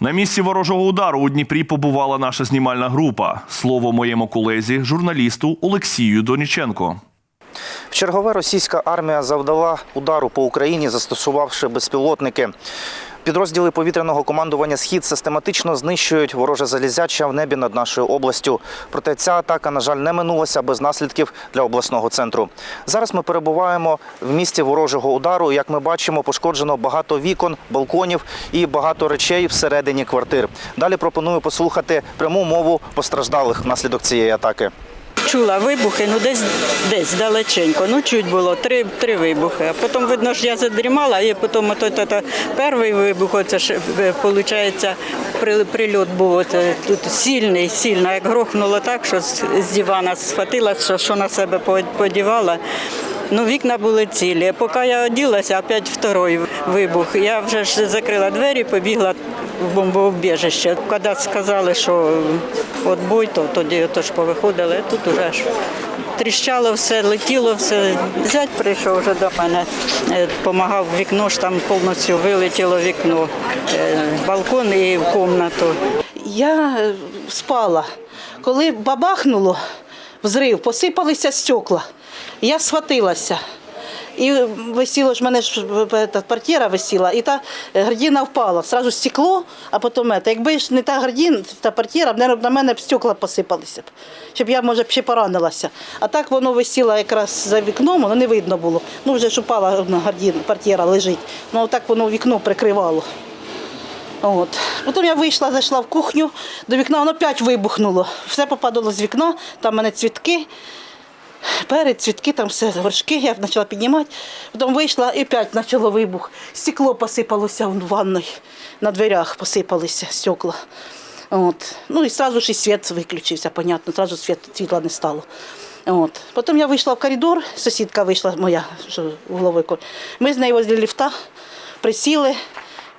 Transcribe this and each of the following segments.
На місці ворожого удару у Дніпрі побувала наша знімальна група. Слово моєму колезі, журналісту Олексію Доніченко. Чергове російська армія завдала удару по Україні, застосувавши безпілотники. Підрозділи повітряного командування Схід систематично знищують вороже залізяча в небі над нашою областю. Проте ця атака, на жаль, не минулася без наслідків для обласного центру. Зараз ми перебуваємо в місті ворожого удару. Як ми бачимо, пошкоджено багато вікон, балконів і багато речей всередині квартир. Далі пропоную послухати пряму мову постраждалих внаслідок цієї атаки. Чула вибухи, ну десь десь далеченько. Ну чуть було три, три вибухи. А потім видно, що я задрімала, і потім ото, то, то, перший вибух, оце ж виходить, при, прильот був оце, тут сильний, сильно. Як грохнуло так, що з, дивана схватила, що, що на себе подівала. Ну, вікна були цілі. Поки я оділася, опять второй вибух. Я вже ж закрила двері, побігла бомбоубіжище. Коли сказали, що от бой, то тоді то ж повиходили. Тут уже ж тріщало все, летіло все. Зять прийшов вже до мене, допомагав вікно, ж там повністю вилетіло вікно, е, балкон і в кімнату. Я е, спала. Коли бабахнуло, взрив, посипалися стекла. Я схватилася. І висіло ж мене ж е, портьєра висіла, і та гардіна впала. Сразу стекло, а потім це. Якби ж не та гардіна, та портьєра, на мене б стекла посипалися б, щоб я, може, б ще поранилася. А так воно висіло якраз за вікном, воно не видно було. Ну, вже ж упала гардіна, портьєра лежить. Ну, так воно вікно прикривало. От. Потім я вийшла, зайшла в кухню, до вікна воно опять вибухнуло. Все попадало з вікна, там в мене цвітки, перед цвітки, там все, горшки, я почала піднімати. Потім вийшла і опять почало вибух. Стекло посипалося в ванной, на дверях посипалися стекла. От. Ну і одразу ж і світ виключився, понятно, одразу світ, світла не стало. От. Потім я вийшла в коридор, сусідка вийшла моя, угловий. Ми з нею возле ліфта присіли,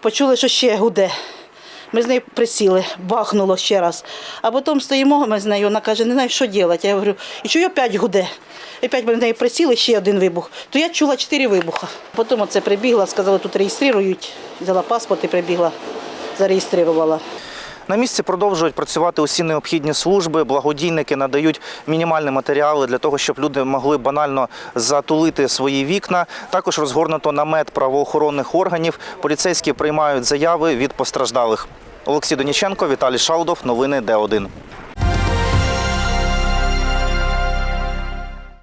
почули, що ще гуде. Ми з нею присіли, бахнуло ще раз. А потім стоїмо, ми з нею, вона каже, не знаю, що робити. Я говорю, і чую, опять гуде. І п'ять ми з нею присіли, ще один вибух. То я чула чотири вибуха. Потім оце прибігла, сказала, тут реєструють. Взяла паспорт і прибігла, зареєструвала. На місці продовжують працювати усі необхідні служби. Благодійники надають мінімальні матеріали для того, щоб люди могли банально затулити свої вікна. Також розгорнуто намет правоохоронних органів. Поліцейські приймають заяви від постраждалих. Олексій Доніченко, Віталій Шаудов. Новини Д1.